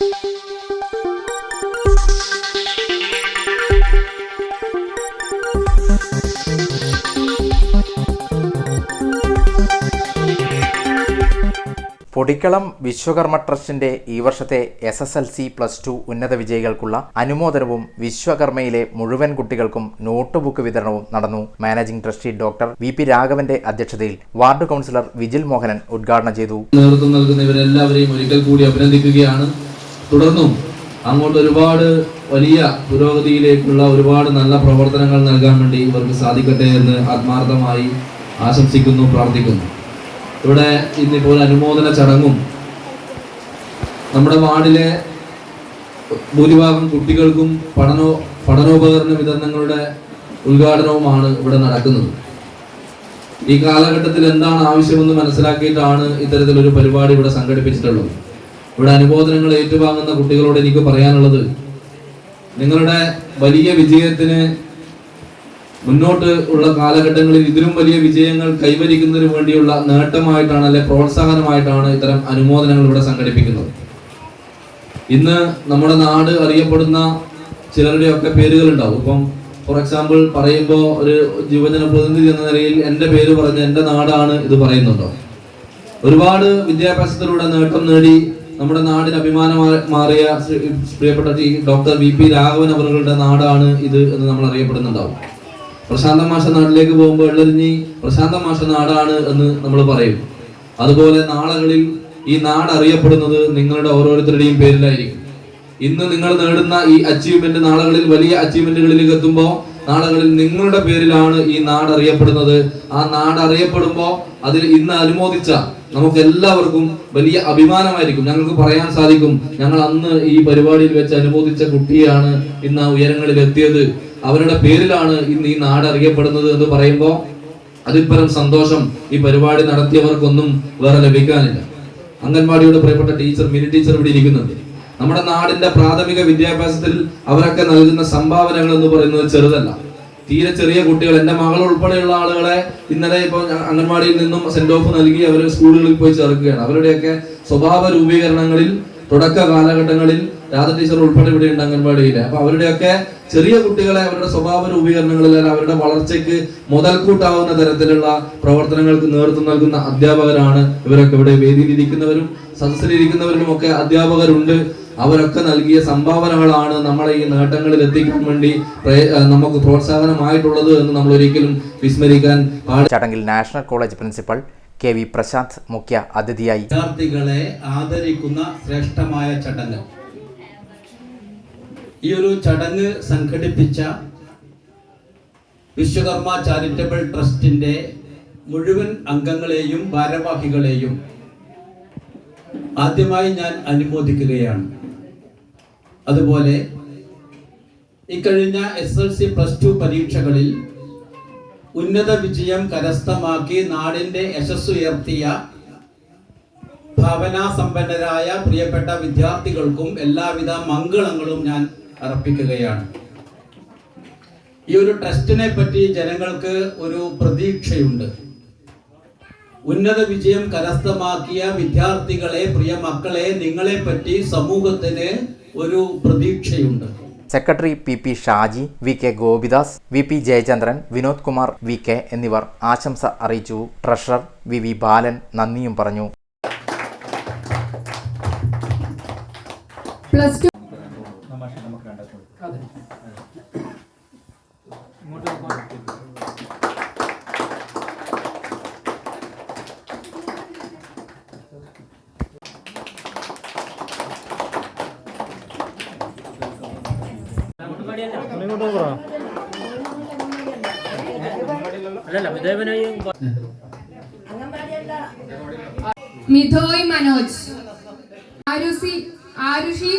പൊടിക്കളം വിശ്വകർമ്മ ട്രസ്റ്റിന്റെ ഈ വർഷത്തെ S S L C plus two ഉന്നത വിജയികൾക്കുള്ള അനുമോദനവും വിശ്വകർമ്മയിലെ മുഴുവൻ കുട്ടികൾക്കും നോട്ട് ബുക്ക് വിതരണവും നടന്നു. Managing trustee doctor V P രാഘവന്റെ അധ്യക്ഷതയിൽ വാർഡ് കൗൺസിലർ വിജിൽ മോഹനൻ ഉദ്ഘാടനം ചെയ്തു. നേതൃത്വം നൽകുന്ന ഇവരെല്ലാവരെയും ഒരിക്കൽ കൂടി അഭിനന്ദിക്കുകയാണ്. തുടർന്നും അങ്ങോട്ട് ഒരുപാട് വലിയ പുരോഗതിയിലേക്കുള്ള ഒരുപാട് നല്ല പ്രവർത്തനങ്ങൾ നൽകാൻ വേണ്ടി ഇവർക്ക് സാധിക്കട്ടെ എന്ന് ആത്മാർത്ഥമായി ആശംസിക്കുന്നു പ്രാർത്ഥിക്കുന്നു. ഇവിടെ ഇന്നിപ്പോൾ അനുമോദന ചടങ്ങും നമ്മുടെ വാർഡിലെ ഭൂരിഭാഗം കുട്ടികൾക്കും പഠനോ പഠനോപകരണ വിതരണങ്ങളുടെ ഉദ്ഘാടനവുമാണ് ഇവിടെ നടക്കുന്നത്. ഈ കാലഘട്ടത്തിൽ എന്താണ് ആവശ്യമെന്ന് മനസ്സിലാക്കിയിട്ടാണ് ഇത്തരത്തിലൊരു പരിപാടി ഇവിടെ സംഘടിപ്പിച്ചിട്ടുള്ളത്. ഇവിടെ അനുബോധനങ്ങൾ ഏറ്റുവാങ്ങുന്ന കുട്ടികളോട് എനിക്ക് പറയാനുള്ളത് നിങ്ങളുടെ വലിയ വിജയത്തിന് മുന്നോട്ട് ഉള്ള കാലഘട്ടങ്ങളിൽ ഇതിലും വലിയ വിജയങ്ങൾ കൈവരിക്കുന്നതിന് വേണ്ടിയുള്ള നേട്ടമായിട്ടാണ് അല്ലെ പ്രോത്സാഹനമായിട്ടാണ് ഇത്തരം അനുമോദനങ്ങൾ ഇവിടെ സംഘടിപ്പിക്കുന്നത്. ഇന്ന് നമ്മുടെ നാട് അറിയപ്പെടുന്ന ചിലരുടെയൊക്കെ പേരുകൾ ഉണ്ടാവും. ഇപ്പം ഫോർ എക്സാമ്പിൾ പറയുമ്പോൾ ഒരു യുവജന പ്രതിനിധി എന്ന നിലയിൽ എന്റെ പേര് പറഞ്ഞ് എന്റെ നാടാണ് ഇത് പറയുന്നുണ്ടോ? ഒരുപാട് വിദ്യാഭ്യാസത്തിലൂടെ നേട്ടം നേടി നമ്മുടെ നാടിന് അഭിമാനം മാറിയ പ്രിയപ്പെട്ട ഡോക്ടർ വി പി രാഘവൻ അവരുടെ നാടാണ് ഇത് എന്ന് നമ്മൾ അറിയപ്പെടുന്നുണ്ടാവും. പ്രശാന്ത മാഷ നാട്ടിലേക്ക് പോകുമ്പോൾ എള്ളരിഞ്ഞി പ്രശാന്ത മാഷ നാടാണ് എന്ന് നമ്മൾ പറയും. അതുപോലെ നാളുകളിൽ ഈ നാട് അറിയപ്പെടുന്നത് നിങ്ങളുടെ ഓരോരുത്തരുടെയും പേരിലായിരിക്കും. ഇന്ന് നിങ്ങൾ നേടുന്ന ഈ അച്ചീവ്മെന്റ് നാളുകളിൽ വലിയ അച്ചീവ്മെന്റുകളിലേക്ക് എത്തുമ്പോൾ നാളുകളിൽ നിങ്ങളുടെ പേരിലാണ് ഈ നാട് അറിയപ്പെടുന്നത്. ആ നാട് അറിയപ്പെടുമ്പോൾ അതിൽ ഇന്ന് അനുമോദിച്ച നമുക്ക് എല്ലാവർക്കും വലിയ അഭിമാനമായിരിക്കും. ഞങ്ങൾക്ക് പറയാൻ സാധിക്കും ഞങ്ങൾ അന്ന് ഈ പരിപാടിയിൽ വെച്ച് അനുമോദിച്ച കുട്ടിയാണ് ഇന്ന് ആ ഉയരങ്ങളിൽ എത്തിയത്. അവരുടെ പേരിലാണ് ഇന്ന് ഈ നാട് അറിയപ്പെടുന്നത് എന്ന് പറയുമ്പോൾ അതിപ്പരം സന്തോഷം ഈ പരിപാടി നടത്തിയവർക്കൊന്നും വേറെ ലഭിക്കാനില്ല. അംഗൻവാടിയുടെ പ്രിയപ്പെട്ട ടീച്ചർ മിനി ടീച്ചർ ഇവിടെ ഇരിക്കുന്നുണ്ട്. നമ്മുടെ നാടിന്റെ പ്രാഥമിക വിദ്യാഭ്യാസത്തിൽ അവരൊക്കെ നൽകുന്ന സംഭാവനകൾ എന്ന് പറയുന്നത് ചെറുതല്ല. തീരെ ചെറിയ കുട്ടികൾ എന്റെ മകൾ ഉൾപ്പെടെയുള്ള ആളുകളെ ഇന്നലെ ഇപ്പോൾ ഞാൻ അംഗൻവാടിയിൽ നിന്നും സെന്റ് ഓഫ് നൽകി അവർ സ്കൂളുകളിൽ പോയി ചേർക്കുകയാണ്. അവരുടെയൊക്കെ സ്വഭാവ രൂപീകരണങ്ങളിൽ തുടക്ക കാലഘട്ടങ്ങളിൽ രാധ ടീച്ചർ ഉൾപ്പെടെ ഇവിടെ ഉണ്ട് അംഗൻവാടിയിൽ അപ്പൊ അവരുടെയൊക്കെ ചെറിയ കുട്ടികളെ അവരുടെ സ്വഭാവ രൂപീകരണങ്ങളിൽ അവരുടെ വളർച്ചയ്ക്ക് മുതൽക്കൂട്ടാവുന്ന തരത്തിലുള്ള പ്രവർത്തനങ്ങൾക്ക് നേതൃത്വം നൽകുന്ന അധ്യാപകരാണ് ഇവരൊക്കെ. ഇവിടെ വേദിയിലിരിക്കുന്നവരും സദസ്സിലിരിക്കുന്നവരിലും ഒക്കെ അധ്യാപകരുണ്ട്. അവരൊക്കെ നൽകിയ സംഭാവനകളാണ് നമ്മളെ ഈ നേട്ടങ്ങളിൽ എത്തിക്കാൻ വേണ്ടി നമുക്ക് പ്രോത്സാഹനമായിട്ടുള്ളത് എന്ന് നമ്മൾ ഒരിക്കലും വിസ്മരിക്കാൻ ചടങ്ങിൽ national college principal K V Prashanth മുഖ്യ അതിഥിയായി. വിദ്യാർത്ഥികളെ ആദരിക്കുന്ന ശ്രേഷ്ഠമായ ചടങ്ങ്. ഈ ഒരു ചടങ്ങ് സംഘടിപ്പിച്ച വിശ്വകർമ്മ ചാരിറ്റബിൾ ട്രസ്റ്റിന്റെ മുഴുവൻ അംഗങ്ങളെയും ഭാരവാഹികളെയും ആദ്യമായി ഞാൻ അനുമോദിക്കുകയാണ്. അതുപോലെ ഇക്കഴിഞ്ഞ S L C plus two പരീക്ഷകളിൽ ഉന്നത വിജയം കരസ്ഥമാക്കി നാടിന്റെ യശസ് ഉയർത്തിയ ഭാവനാസമ്പന്നരായ പ്രിയപ്പെട്ട വിദ്യാർത്ഥികൾക്കും എല്ലാവിധ മംഗളങ്ങളും ഞാൻ അർപ്പിക്കുകയാണ്. ഈ ഒരു ട്രസ്റ്റിനെ പറ്റി ജനങ്ങൾക്ക് ഒരു പ്രതീക്ഷയുണ്ട്. ഉന്നത വിജയം കരസ്ഥമാക്കിയ വിദ്യാർത്ഥികളെ പ്രിയ മക്കളെ നിങ്ങളെ പറ്റി സമൂഹത്തിന് ഒരു പ്രതീക്ഷയുണ്ട്. Secretary P P Shaji V K Gopidas V P Jayachandran Vinod Kumar V K എന്നിവർ ആശംസ അറിയിച്ചു. ട്രഷറർ വി വി ബാലൻ നന്ദിയും പറഞ്ഞു. Plus two Mithoy Manoj. Aarushi Aarushi